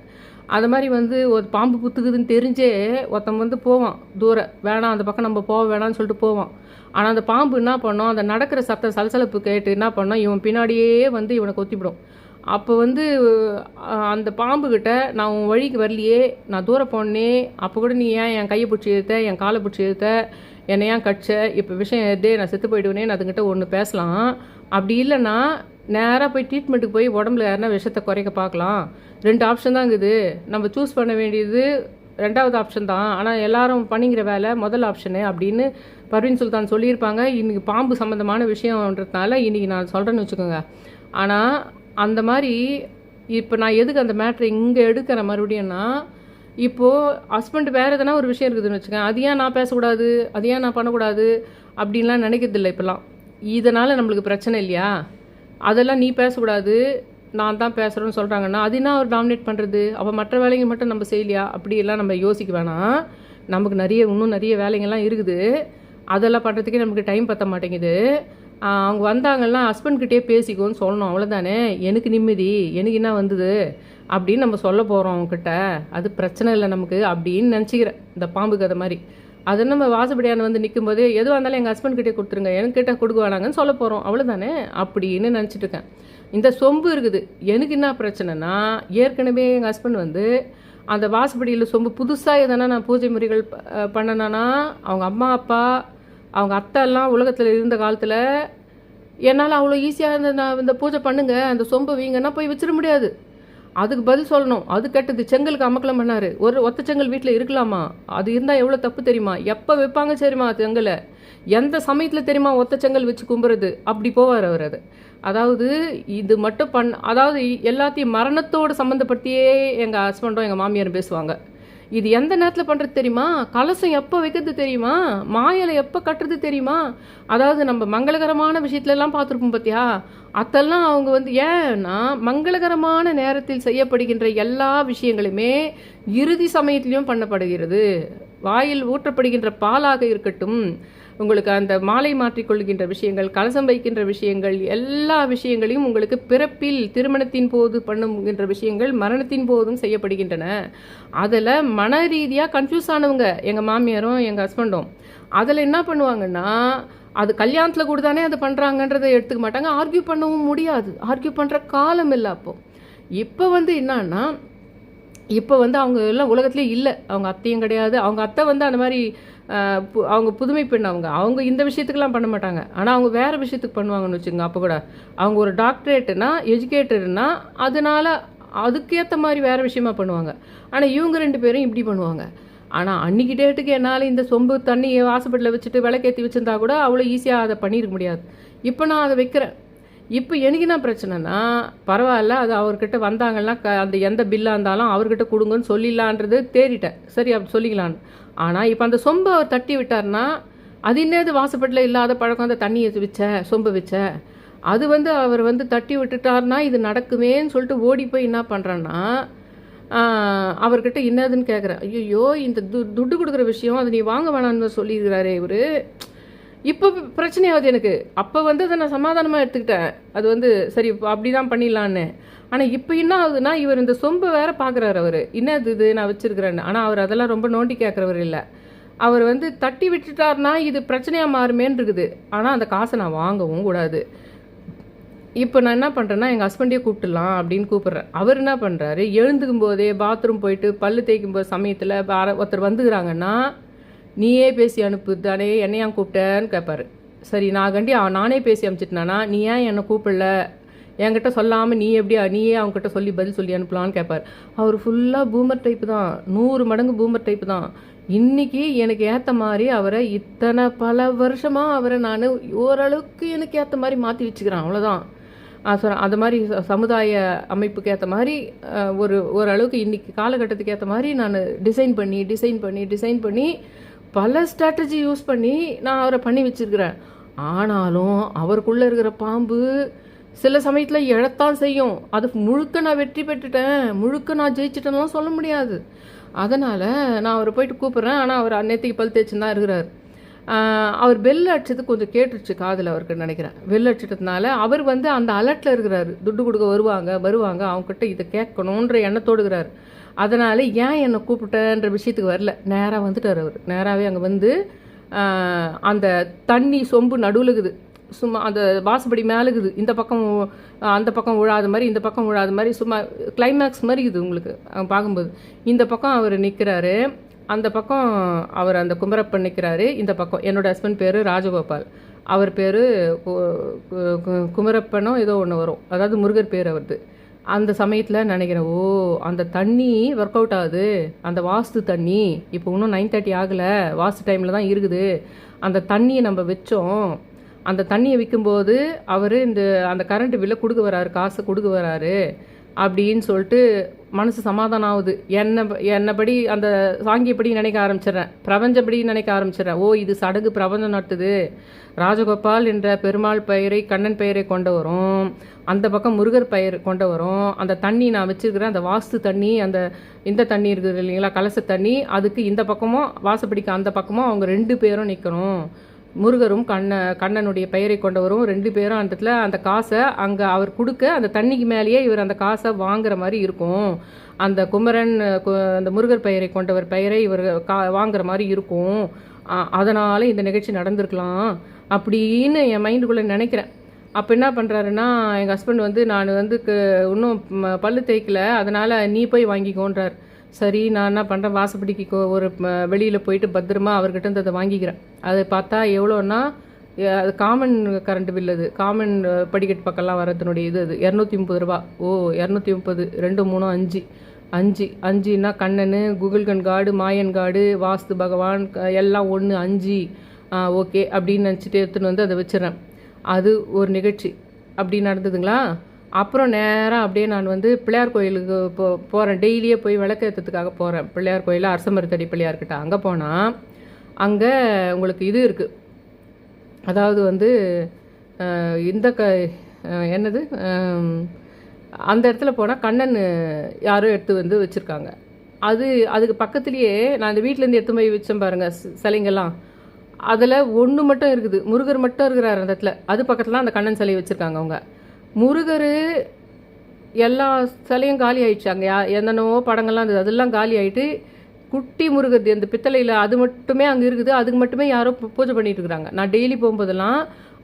அது மாதிரி வந்து ஒரு பாம்பு புத்துக்குதுன்னு தெரிஞ்சே ஒருத்தன் வந்து போவான். தூரம் வேணாம் அந்த பக்கம் நம்ம போக வேணாம்னு சொல்லிட்டு போவான். ஆனால் அந்த பாம்பு என்ன பண்ணோம்? அந்த நடக்கிற சத்த சலசலப்பு கேட்டு என்ன பண்ணோம்? இவன் பின்னாடியே வந்து இவனை கொத்திவிடும். அப்போ வந்து அந்த பாம்புக்கிட்ட நான் உன் வழிக்கு வரலையே நான் தூரம் போனே அப்போ கூட நீ ஏன் என் கையை பிடிச்சி இழுத்த என் காலை பிடிச்சி இழுத்த என்னை ஏன் கடிச்ச இப்போ விஷயம் எதே நான் செத்து போயிடுவேனேன்னு அதுங்கிட்ட ஒன்று பேசலாம். அப்படி இல்லைன்னா நேராக போய் ட்ரீட்மெண்ட்டுக்கு போய் உடம்புல யாருனா விஷத்தை குறைக்க பார்க்கலாம். ரெண்டு ஆப்ஷன் தான் இருக்குது நம்ம சூஸ் பண்ண வேண்டியது ரெண்டாவது ஆப்ஷன் தான். ஆனால் எல்லாரும் பண்ணிங்கிற வேலை முதல் ஆப்ஷனு அப்படின்னு பர்வீன் சுல்தான் சொல்லியிருப்பாங்க. இன்றைக்கி பாம்பு சம்மந்தமான விஷயம்ன்றதுனால இன்னைக்கு நான் சொல்கிறேன்னு வச்சுக்கோங்க. ஆனால் அந்த மாதிரி இப்போ நான் எதுக்கு அந்த மேட்ரை இங்கே எடுக்கிறேன் மறுபடியும்னா இப்போது ஹஸ்பண்ட் வேறு எதனா ஒரு விஷயம் இருக்குதுன்னு வச்சுக்கேன் அது ஏன் நான் பேசக்கூடாது? அது ஏன் நான் பண்ணக்கூடாது? அப்படின்லாம் நினைக்கிறதில்ல இப்போலாம் இதனால் நம்மளுக்கு பிரச்சனை இல்லையா? அதெல்லாம் நீ பேசக்கூடாது. நான் தான் பேசுகிறேன்னு சொல்கிறாங்கன்னா அது என்ன அவர் டாமினேட் பண்ணுறது அப்போ மற்ற வேலைங்க மட்டும் நம்ம செய்யலையா? அப்படியெல்லாம் நம்ம யோசிக்க வேணாம். நமக்கு நிறைய இன்னும் நிறைய வேலைங்கள்லாம் இருக்குது. அதெல்லாம் பண்ணுறதுக்கே நமக்கு டைம் பத்த மாட்டேங்குது. அவங்க வந்தாங்கன்னா ஹஸ்பண்ட்கிட்டே பேசிக்கோன்னு சொல்லணும். அவ்வளோதானே எனக்கு நிம்மதி. எனக்கு என்ன வந்தது? அப்படின்னு நம்ம சொல்ல போகிறோம் அவங்கக்கிட்ட அது பிரச்சனை இல்லை நமக்கு அப்படின்னு நினச்சிக்கிறேன் இந்த பாம்பு கதை மாதிரி. அது நம்ம வாசப்படியான வந்து நிற்கும்போது எதுவாக இருந்தாலும் எங்கள் ஹஸ்பண்ட்கிட்டே கொடுத்துருங்க. எனக்கிட்ட கொடுக்க வேணாங்கன்னு சொல்ல போகிறோம் அவ்வளோதானே அப்படின்னு நினச்சிட்டு இருக்கேன். இந்த சொம்பு இருக்குது. எனக்கு என்ன பிரச்சனைனா ஏற்கனவே எங்கள் ஹஸ்பண்ட் வந்து அந்த வாசப்படியில் சொம்பு புதுசாக எதனா நான் பூஜை முறைகள் ப- பண்ணனானா அவங்க அம்மா அப்பா அவங்க அத்தை எல்லாம் உலகத்தில் இருந்த காலத்தில் என்னால் அவ்வளோ ஈஸியாக இந்த நான் இந்த பூஜை பண்ணுங்க. அந்த சொம்பு வீங்கன்னா போய் வச்சிட முடியாது. அதுக்கு பதில் சொல்லணும். அது கெட்டது. செங்கலுக்கு அமக்கலம் பண்ணார். ஒரு ஒத்த செங்கல் வீட்டில் இருக்கலாமா? அது இருந்தால் எவ்வளோ தப்பு தெரியுமா? எப்போ வைப்பாங்க சரிம்மா செங்கலை? எந்த சமயத்தில் தெரியுமா ஒத்த செங்கல் வச்சு கும்புறது? அப்படி போவார் அவர் அது. அதாவது இது மட்டும் பண் அதாவது எல்லாத்தையும் மரணத்தோடு சம்மந்தப்படுத்தியே எங்கள் ஹஸ்பண்டும் எங்கள் மாமியாரும் பேசுவாங்க. இது எந்த நேரத்தில் பண்ணுறது தெரியுமா? கலசம் எப்போ வைக்கிறது தெரியுமா? மாயலை எப்போ கட்டுறது தெரியுமா? அதாவது நம்ம மங்களகரமான விஷயத்துலலாம் பார்த்துருப்போம் பார்த்தியா அதெல்லாம் அவங்க வந்து ஏன்னா மங்களகரமான நேரத்தில் செய்யப்படுகின்ற எல்லா விஷயங்களுமே இறுதி சமயத்திலையும் பண்ணப்படுகிறது. வாயில் ஊற்றப்படுகின்ற பாலாக இருக்கட்டும் உங்களுக்கு அந்த மாலை மாற்றிக்கொள்கின்ற விஷயங்கள் கலசம் வைக்கின்ற விஷயங்கள் எல்லா விஷயங்களையும் உங்களுக்கு பிறப்பில் திருமணத்தின் போது பண்ணுகின்ற விஷயங்கள் மரணத்தின் போதும் செய்யப்படுகின்றன. அதில் மன ரீதியாக கன்ஃபியூஸ் ஆனவங்க எங்கள் மாமியாரும் எங்கள் ஹஸ்பண்டும் அதில் என்ன பண்ணுவாங்கன்னா அது கல்யாணத்தில் கூட தானே அது பண்ணுறாங்கன்றதை எடுத்துக்க மாட்டாங்க. ஆர்கியூ பண்ணவும் முடியாது. ஆர்கியூ பண்ணுற காலம் இல்லை அப்போது இப்போ வந்து என்னன்னா இப்போ வந்து அவங்க எல்லாம் உலகத்துலேயே இல்லை. அவங்க அத்தையும் கிடையாது. அவங்க அத்தை வந்து அந்த மாதிரி பு- அவங்க புதுமை பெண் அவங்க. அவங்க இந்த விஷயத்துக்கெல்லாம் பண்ண மாட்டாங்க. ஆனால் அவங்க வேறு விஷயத்துக்கு பண்ணுவாங்கன்னு வச்சுங்க அப்போ கூட. அவங்க ஒரு டாக்டரேட்டுனா எஜுகேட்டட்னா அதனால அதுக்கேற்ற மாதிரி வேறு விஷயமா பண்ணுவாங்க. ஆனால் இவங்க ரெண்டு பேரும் இப்படி பண்ணுவாங்க. ஆனால் அன்னைக்கு டேட்டுக்கு என்னால் இந்த சொம்பு தண்ணி வாசப்பட்டில் வச்சுட்டு விளக்கேற்றி வச்சிருந்தா கூட அவ்வளோ ஈஸியாக அதை பண்ணியிருக்க முடியாது. இப்போ நான் அதை வைக்கிறேன். இப்போ எனக்கு என்ன பிரச்சனைனா பரவாயில்ல அது அவர்கிட்ட வந்தாங்கன்னா க அந்த எந்த பில்லாக இருந்தாலும் அவர்கிட்ட கொடுங்கன்னு சொல்லிடலான்றது தேறிட்டேன். சரி அப்படி சொல்லிக்கலான்னு. ஆனால் இப்போ அந்த சொம்பை அவர் தட்டி விட்டார்னா அது என்னது வாசப்பட்டில் இல்லாத பழக்கம் அந்த தண்ணியை வச்ச சொம்பு வச்ச? அது வந்து அவர் வந்து தட்டி விட்டுட்டார்னா இது நடக்குமேன்னு சொல்லிட்டு ஓடி போய் என்ன பண்ணுறேன்னா அவர்கிட்ட என்னதுன்னு கேட்குறேன் ஐயோ இந்த து துட்டு கொடுக்குற விஷயம் அதை நீ வாங்க வேணாம்னு சொல்லியிருக்கிறாரே இவர். இப்போ பிரச்சனையாகுது எனக்கு. அப்போ வந்து அதை நான் சமாதானமாக எடுத்துக்கிட்டேன். அது வந்து சரி அப்படி தான் பண்ணிடலான்னு. ஆனால் இப்போ என்ன ஆகுதுன்னா இவர் இந்த சொம்பை வேற பார்க்குறாரு அவர். என்னது இது? நான் வச்சுருக்கிறேன்னு. ஆனால் அவர் அதெல்லாம் ரொம்ப நோண்டி கேட்குறவர் இல்லை. அவர் வந்து தட்டி விட்டுட்டார்னா இது பிரச்சனையாக மாறுமேன்னு இருக்குது. ஆனால் அந்த காசை நான் வாங்கவும் கூடாது. இப்போ நான் என்ன பண்ணுறேன்னா எங்கள் ஹஸ்பண்டே கூப்பிட்டுலாம் அப்படின்னு கூப்பிட்றேன். அவர் என்ன பண்ணுறாரு எழுந்துக்கும் போதே பாத்ரூம் போயிட்டு பல்லு தேய்க்கும் போது சமயத்தில் ஒருத்தர் வந்துக்கிறாங்கன்னா நீயே பேசி அனுப்பு தானே என்னையா கூப்பிட்டேன்னு கேட்பாரு சரி நான் கண்டி அவன் நானே பேசி அனுப்பிச்சிட்டேனா? நீ ஏன் என்னை கூப்பிடல? என்கிட்ட சொல்லாமல் நீ எப்படி நீயே அவங்ககிட்ட சொல்லி பதில் சொல்லி அனுப்பலான்னு கேட்பார் அவர் ஃபுல்லாக பூமர் டைப்பு தான். நூறு மடங்கு பூமர் டைப்பு தான். இன்னைக்கு எனக்கு ஏற்ற மாதிரி அவரை இத்தனை பல வருஷமாக அவரை நான் ஓரளவுக்கு எனக்கு ஏற்ற மாதிரி மாற்றி வச்சுக்கிறேன். அவ்வளோதான் அது மாதிரி ச- சமுதாய அமைப்புக்கு ஏற்ற மாதிரி ஒரு ஓரளவுக்கு இன்னைக்கு காலகட்டத்துக்கு ஏற்ற மாதிரி நான் டிசைன் பண்ணி டிசைன் பண்ணி டிசைன் பண்ணி பல ஸ்ட்ராட்டஜி யூஸ் பண்ணி நான் அவரை பண்ணி வச்சிருக்கிறேன். ஆனாலும் அவருக்குள்ளே இருக்கிற பாம்பு சில சமயத்தில் இழத்தான் செய்யும். அது முழுக்க நான் வெற்றி பெற்றுட்டேன் முழுக்க நான் ஜெயிச்சிட்டேன்லாம் சொல்ல முடியாது. அதனால் நான் அவரை போயிட்டு கூப்பிட்றேன். ஆனால் அவர் நேற்றுக்கு பல் தேய்ச்சுன்னு தான் இருக்கிறார். அவர் பெல் அடிச்சது கொஞ்சம் கேட்டுருச்சு காதில் அவருக்கு நினைக்கிறேன். பெல் அடிச்சிட்டதுனால அவர் வந்து அந்த அலர்ட்டில் இருக்கிறாரு. துட்டு கொடுக்க வருவாங்க வருவாங்க அவங்கக்கிட்ட இதை கேட்கணுன்ற எண்ணத்தோடுகிறார் அதனால் ஏன் என்னை கூப்பிட்டேன்ற விஷயத்துக்கு வரல. நேராக வந்துட்டார் அவர். நேராகவே அங்கே வந்து அந்த தண்ணி சொம்பு நடுவில் இருக்குது. சும்மா அந்த வாசப்படி மேலே இருக்குது. இந்த பக்கம் அந்த பக்கம் விழாத மாதிரி இந்த பக்கம் விழாத மாதிரி சும்மா கிளைமேக்ஸ் மாதிரி இருக்குது உங்களுக்கு பார்க்கும்போது. இந்த பக்கம் அவர் நிற்கிறாரு அந்த பக்கம் அவர் அந்த குமரப்பன் நிற்கிறாரு இந்த பக்கம் என்னோட ஹஸ்பண்ட் பேர் ராஜகோபால். அவர் பேர் குமரப்பனோ ஏதோ ஒன்று வரும். அதாவது முருகர் பேர் அவரது. அந்த சமயத்தில் நினைக்கிறேன் ஓ அந்த தண்ணி ஒர்க் அவுட் ஆகுது. அந்த வாஸ்து தண்ணி. இப்போ இன்னும் நைன் தேர்ட்டி ஆகலை. வாஸ்து டைமில் தான் இருக்குது. அந்த தண்ணியை நம்ம வச்சோம். அந்த தண்ணியை விற்கும்போது அவர் இந்த அந்த கரண்ட் பில்லை கொடுக்க வராரு. காசை கொடுக்க வராரு. அப்படின்னு சொல்லிட்டு மனசு சமாதானம் ஆகுது. என்னை என்னபடி அந்த சாங்கியப்படி நினைக்க ஆரம்பிச்சிடுறேன். பிரபஞ்சப்படி நினைக்க ஆரம்பிச்சிடுறேன். ஓ இது சடங்கு பிரபஞ்சம் நடத்துது ராஜகோபால் என்ற பெருமாள் பெயரை கண்ணன் பெயரை கொண்டு வரும். அந்த பக்கம் முருகர் பெயர் கொண்டு வரும். அந்த தண்ணி நான் வச்சிருக்கிறேன். அந்த வாஸ்து தண்ணி அந்த இந்த தண்ணி இருக்குது இல்லைங்களா? கலச தண்ணி. அதுக்கு இந்த பக்கமும் வாசப்படிக்கு அந்த பக்கமும் அவங்க ரெண்டு பேரும் நிற்கணும் முருகரும் கண்ண கண்ணனுடைய பெயரை கொண்டவரும் ரெண்டு பேரும் அந்த இடத்துல அந்த காசை அங்கே அவர் கொடுக்க அந்த தண்ணிக்கு மேலேயே இவர் அந்த காசை வாங்குற மாதிரி இருக்கும். அந்த குமரன் கு- அந்த முருகர் பெயரை கொண்டவர் பெயரை இவர் கா வாங்குற மாதிரி இருக்கும். அதனால் இந்த நிகழ்ச்சி நடந்திருக்கலாம் அப்படின்னு என் மைண்டுக்குள்ளே நினைக்கிறேன். அப்போ என்ன பண்ணுறாருன்னா எங்கள் ஹஸ்பண்ட் வந்து நான் வந்து க- இன்னும் பல்லு தேய்க்கல அதனால் நீ போய் வாங்கிக்கோன்றார். சரி நான் என்ன பண்ணுறேன் வாசப்படிக்கு கோ- ஒரு வெளியில் போயிட்டு பத்திரமா அவர்கிட்ட இருந்து அதை வாங்கிக்கிறேன். அதை பார்த்தா எவ்வளோன்னா அது காமன் கரண்ட் பில் அது. காமன் படிக்கட்டு பக்கம்லாம் வரதுனுடைய இது அது. இரநூத்தி முப்பது ரூபா. ஓ இரநூத்தி முப்பது. ரெண்டு மூணு அஞ்சு. அஞ்சு. அஞ்சுன்னா கண்ணன் குகுல்கன் காடு மாயன் காடு வாஸ்து பகவான் எல்லாம் ஒன்று அஞ்சு. ஓகே. அப்படின்னு நினச்சிட்டு எடுத்துன்னு வந்து அதை வச்சிடறேன். அது ஒரு நிகழ்ச்சி. அப்படி நடந்ததுங்களா? அப்புறம் நேராக அப்படியே நான் வந்து பிள்ளையார் கோயிலுக்கு போ போகிறேன் டெய்லியே போய் விளக்கேற்றத்துக்காக போகிறேன் பிள்ளையார் கோயில் அரசமருத்தடி பிள்ளையார்கிட்ட அங்கே போனால் அங்கே உங்களுக்கு இது இருக்குது அதாவது வந்து இந்த க என்னது? அந்த இடத்துல போனால் கண்ணன் யாரோ எடுத்து வந்து வச்சுருக்காங்க. அது அதுக்கு பக்கத்துலேயே நான் அந்த வீட்டிலேருந்து எடுத்து போய் வச்சேன் பாருங்கள் சிலைங்கெல்லாம். அதில் ஒன்று மட்டும் இருக்குது. முருகர் மட்டும் இருக்கிறார் அந்த இடத்துல. அது பக்கத்தில் அந்த கண்ணன் சிலையை வச்சுருக்காங்க அவங்க. முருகர் எல்லா சிலையும் காலி ஆயிடுச்சாங்க அங்கே. யா என்னென்னவோ படங்கள்லாம் இருந்தது. அதெல்லாம் காலி ஆயிட்டு குட்டி முருகர் அந்த பித்தளையில் அது மட்டுமே அங்கே இருக்குது. அதுக்கு மட்டுமே யாரோ பூஜை பண்ணிட்டு இருக்கிறாங்க. நான் டெய்லி போகும்போதெல்லாம்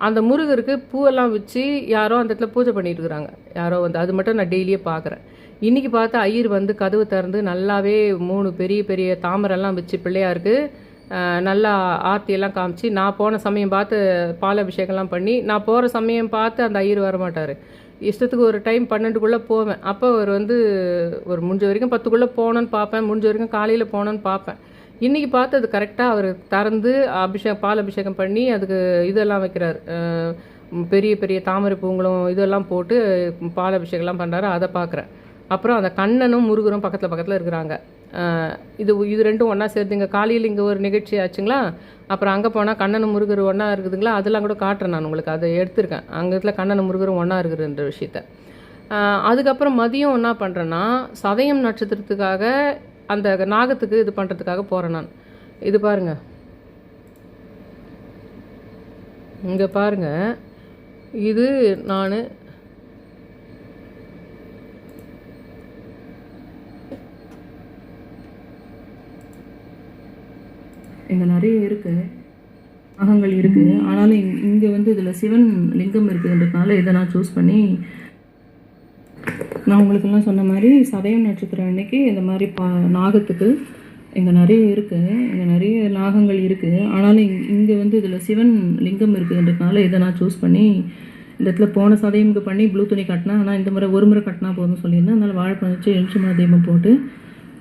அந்த முருகருக்கு பூவெல்லாம் வச்சு யாரோ அந்த இடத்துல பூஜை பண்ணிட்டு இருக்கிறாங்க. யாரோ வந்து. அது மட்டும் நான் டெய்லியே பார்க்குறேன் இன்றைக்கி பார்த்தா ஐயர் வந்து கதவு திறந்து நல்லாவே மூணு பெரிய பெரிய தாமரெல்லாம் வச்சு பிள்ளையாருக்கு நல்லா ஆர்த்தியெல்லாம் காமிச்சு நான் போன சமயம் பார்த்து பால் அபிஷேகம்லாம் பண்ணி நான் போகிற சமயம் பார்த்து அந்த ஐயர் வரமாட்டார். இஷ்டத்துக்கு ஒரு டைம் பன்னெண்டுக்குள்ளே போவேன். அப்போ அவர் வந்து ஒரு முடிஞ்ச வரைக்கும் பத்துக்குள்ளே போகணுன்னு பார்ப்பேன் முடிஞ்ச வரைக்கும் காலையில் போகணுன்னு பார்ப்பேன். இன்றைக்கி பார்த்து அது கரெக்டாக அவர் திறந்து அபிஷேகம் பால் அபிஷேகம் பண்ணி அதுக்கு இதெல்லாம் வைக்கிறார். பெரிய பெரிய தாமரை பூங்களும் இதெல்லாம் போட்டு பால் அபிஷேகம்லாம் பண்ணுறாரு அதை பார்க்குறேன். அப்புறம் அந்த கண்ணனும் முருகரும் பக்கத்தில் பக்கத்தில் இருக்கிறாங்க. இது இது ரெண்டும் ஒன்றா சேர்ந்து இங்கே காலையில் இங்கே ஒரு நிகழ்ச்சி ஆச்சுங்களா? அப்புறம் அங்கே போனால் கண்ணன் முருகர் ஒன்றா இருக்குதுங்களா? அதெல்லாம் கூட காட்டுறேன் நான் உங்களுக்கு. அதை எடுத்திருக்கேன். அங்கே இடத்துல கண்ணன் முருகரும் ஒன்றா இருக்குதுன்ற விஷயத்த. அதுக்கப்புறம் மதியம் என்ன பண்ணுறேன்னா சதயம் நட்சத்திரத்துக்காக அந்த நாகத்துக்கு இது பண்ணுறதுக்காக போகிறேன் நான். இது பாருங்க. இங்கே பாருங்க. இது நான் இங்கே நிறைய இருக்குது அகங்கள் இருக்குது ஆனாலும் இங் இங்கே வந்து இதில் சிவன் லிங்கம் இருக்குதுன்றதுனால இதை நான் சூஸ் பண்ணி நான் உங்களுக்கெல்லாம் சொன்ன மாதிரி சதயம் நட்சத்திரம் அன்னைக்கு இந்த மாதிரி பா நாகத்துக்கு இங்கே நிறைய இருக்குது இங்கே நிறைய நாகங்கள் இருக்குது ஆனாலும் இங் இங்கே வந்து இதில் சிவன் லிங்கம் இருக்குதுன்றதுனால இதை நான் சூஸ் பண்ணி இந்த இடத்துல போன சதயமுக்கு பண்ணி ப்ளூ துணி கட்டினா ஆனால் இந்த முறை ஒரு முறை கட்டினா போதும்னு சொல்லியிருந்தேன். அதனால் வாழைப்பழம் வச்சு எழுச்சி தீபம் போட்டு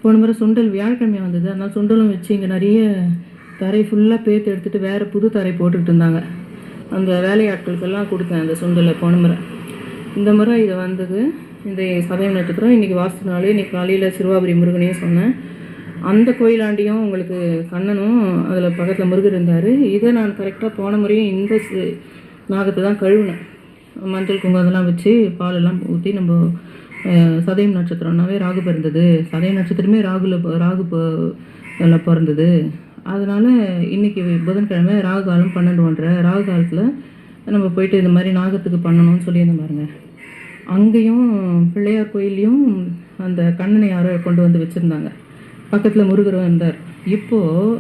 போன முறை சுண்டல் வியாழக்கிழமை வந்தது. அதனால் சுண்டலும் வச்சு இங்கே நிறைய தரை ஃபுல்லாக பேத்து எடுத்துகிட்டு வேறு புது தரை போட்டுக்கிட்டு இருந்தாங்க. அந்த வேலையாட்களுக்கெல்லாம் கொடுத்தேன் அந்த சுண்டலை போன முறை இந்த முறை இது வந்தது. இந்த சதயம் நட்சத்திரம். இன்றைக்கி வாஸ்து நாள். இன்றைக்கி காலையில் சிறுவாபுரி முருகனையும் சொன்னேன். அந்த கோயிலாண்டியும் உங்களுக்கு கண்ணனும் அதில் பக்கத்தில் முருகர் இருந்தார். இதை நான் கரெக்டாக போன முறையும் இந்த நாகத்தை தான் கழுவினேன். மஞ்சள் குங்குமம் அதெல்லாம் வச்சு பாலெல்லாம் ஊற்றி நம்ம சதயம் நட்சத்திரம்னாவே ராகு பிறந்தது. சதயம் நட்சத்திரமே ராகுல ராகு ப- அதில் பிறந்தது. அதனால் இன்றைக்கி புதன்கிழமை ராகு காலம் பன்னெண்டு ஒன்றரை. ராகு காலத்தில் நம்ம போயிட்டு இந்த மாதிரி நாகத்துக்கு பண்ணணும்னு சொல்லியிருந்தேன் பாருங்க. அங்கேயும் பிள்ளையார் கோயில்லையும் அந்த கண்ணனை யாரோ கொண்டு வந்து வச்சுருந்தாங்க. பக்கத்தில் முருகரும் இருந்தார். இப்போது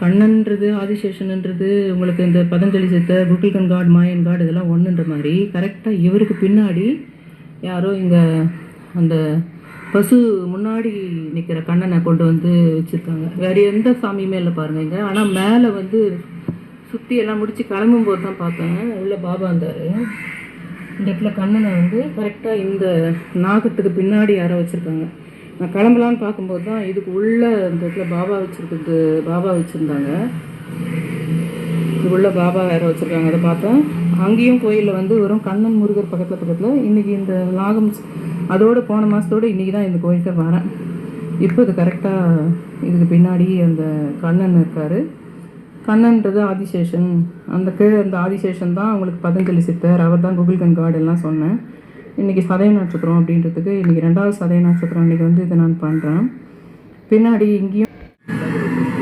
கண்ணன்றது ஆதிசேஷன்ன்றது உங்களுக்கு இந்த பதஞ்சலி சித்தர் குகில்கன் காட் மாயன் காட் இதெல்லாம் ஒன்றுன்ற மாதிரி கரெக்டாக இவருக்கு பின்னாடி யாரோ இங்கே அந்த பசு முன்னாடி நிற்கிற கண்ணனை கொண்டு வந்து வச்சுருக்காங்க. வேறு எந்த சாமியுமே இல்லை பாருங்க இங்கே. ஆனால் மேலே வந்து சுற்றி எல்லாம் முடித்து கிளம்பும்போது தான் பார்த்தேன். உள்ள பாபா இருந்தார். இந்த இடத்துல கண்ணனை வந்து கரெக்டாக இந்த நாகத்துக்கு பின்னாடி யாரோ வச்சுருக்காங்க. நான் கிளம்பலான்னு பார்க்கும்போது தான் இதுக்கு உள்ளே இந்த இடத்துல பாபா வச்சுருக்குது பாபா வச்சுருந்தாங்க. உள்ள பாபா யாரோ வச்சுருக்காங்க. அதை பார்த்தேன். அங்கேயும் கோயிலில் வந்து வெறும் கண்ணன் முருகர் பக்கத்தில் பக்கத்தில். இன்றைக்கி இந்த நாகம் அதோடு போன மாதத்தோடு இன்றைக்கி தான் இந்த கோயிலுக்கு வரேன். இப்போ இது கரெக்டாக இதுக்கு பின்னாடி அந்த கண்ணன் இருக்கார். கண்ணன்றது ஆதிசேஷன். அந்த கீழே அந்த ஆதிசேஷன் தான் அவங்களுக்கு பதஞ்சலி சித்தர். அவர் தான் குபில்கன் காட் எல்லாம் சொன்னேன். இன்றைக்கி சதய நட்சத்திரம் அப்படின்றதுக்கு இன்றைக்கி ரெண்டாவது சதய நட்சத்திரம் இன்றைக்கி வந்து இதை நான் பண்ணுறேன் பின்னாடி இங்கேயும்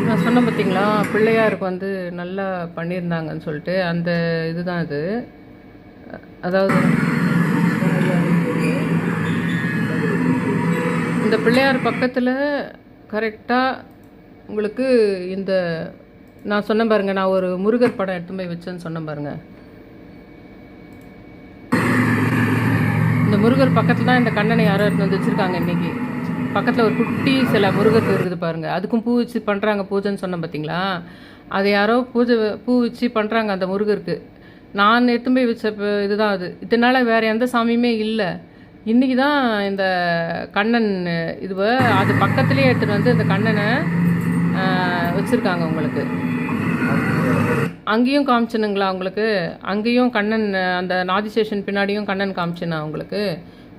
நான் சொன்னேன் பார்த்தீங்களா பிள்ளையாருக்கு வந்து நல்லா பண்ணியிருந்தாங்கன்னு சொல்லிட்டு அந்த இதுதான் இது. அதாவது இந்த பிள்ளையார் பக்கத்தில் கரெக்டாக உங்களுக்கு இந்த நான் சொன்னேன் பாருங்கள் நான் ஒரு முருகர் படம் எடுத்து போய் வச்சேன்னு சொன்னேன் பாருங்க. இந்த முருகர் பக்கத்தில் தான் இந்த கண்ணனை யாரோ எடுத்து வந்து வச்சுருக்காங்க இன்றைக்கி பக்கத்தில் ஒரு குட்டி சில முருகர் இருக்குது பாருங்கள் அதுக்கும் பூ வச்சு பண்ணுறாங்க பூஜைன்னு சொன்னேன் பார்த்தீங்களா அதை யாரோ பூஜை பூ வச்சு பண்ணுறாங்க அந்த முருகருக்கு. நான் எடுத்து போய் வச்ச இதுதான் அது. இதனால வேறு எந்த சாமியுமே இல்லை. இன்னைக்கு தான் இந்த கண்ணன் இதுவை அது பக்கத்துலேயே எடுத்துகிட்டு வந்து இந்த கண்ணனை வச்சுருக்காங்க உங்களுக்கு. அங்கேயும் காமிச்சினுங்களா உங்களுக்கு? அங்கேயும் கண்ணன் அந்த அந்த நாதிசேஷன் பின்னாடியும் கண்ணன் காமிச்சினா உங்களுக்கு?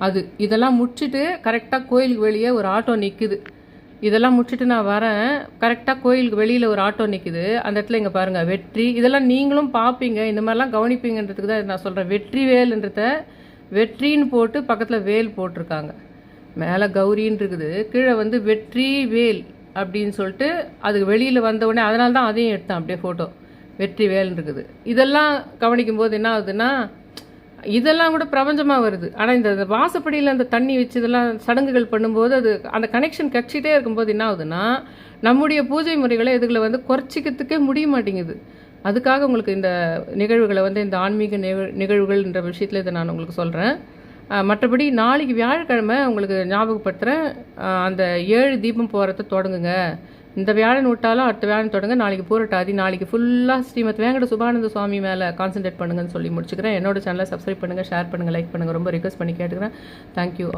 அது இதெல்லாம் முடிச்சுட்டு கரெக்டாக கோயிலுக்கு வெளியே ஒரு ஆட்டோ நிற்குது இதெல்லாம் முடிச்சுட்டு நான் வரேன். கரெக்டாக கோயிலுக்கு வெளியில் ஒரு ஆட்டோ நிற்குது அந்த இடத்துல இங்கே பாருங்கள் வெற்றி. இதெல்லாம் நீங்களும் பார்ப்பீங்க. இந்த மாதிரிலாம் கவனிப்பீங்கன்றதுக்கு தான் நான் சொல்கிறேன் வெற்றி வேல்ன்றத வெற்றின்னு போட்டு பக்கத்தில் வேல் போட்டிருக்காங்க. மேலே கௌரின்னு இருக்குது. கீழே வந்து வெற்றி வேல் அப்படின்னு சொல்லிட்டு அதுக்கு வெளியில் வந்த உடனே அதனால தான் அதையும் எடுத்தேன் அப்படியே ஃபோட்டோ வெற்றி வேல்னு இருக்குது. இதெல்லாம் கவனிக்கும் போது என்ன ஆகுதுன்னா இதெல்லாம் கூட பிரபஞ்சமாக வருது. ஆனால் இந்த இந்த வாசப்படியில் அந்த தண்ணி வச்சு இதெல்லாம் சடங்குகள் பண்ணும்போது அது அந்த கனெக்ஷன் கட்சிட்டே இருக்கும்போது என்ன ஆகுதுன்னா நம்முடைய பூஜை முறைகளை இதுகளை வந்து குறைச்சிக்கிறதுக்கே முடிய மாட்டேங்குது. அதுக்காக உங்களுக்கு இந்த நிகழ்வுகளை வந்து இந்த ஆன்மீக நிகழ்வுகள்ன்ற விஷயத்தில் இதை நான் உங்களுக்கு சொல்கிறேன் மற்றபடி நாளைக்கு வியாழக்கிழமை உங்களுக்கு ஞாபகப்படுத்துகிறேன் அந்த ஏழு தீபம் போகிறத தொடங்குங்க. இந்த வியாழன் விட்டாலும் அடுத்த வியாழன் தொடங்க நாளைக்கு பூரட்டாதி நாளைக்கு ஃபுல்லாக ஸ்ரீமத் வேங்கட சுபானந்த சுவாமி மேலே கான்சென்ட்ரேட் பண்ணுங்கன்னு சொல்லி முடிச்சுக்கிறேன். என்னோட சேனலை சப்ஸ்கிரைப் பண்ணுங்கள் ஷேர் பண்ணுங்கள் லைக் பண்ணுங்கள் ரொம்ப ரிக்வஸ்ட் பண்ணி கேட்டுக்கிறேன். தேங்க்யூ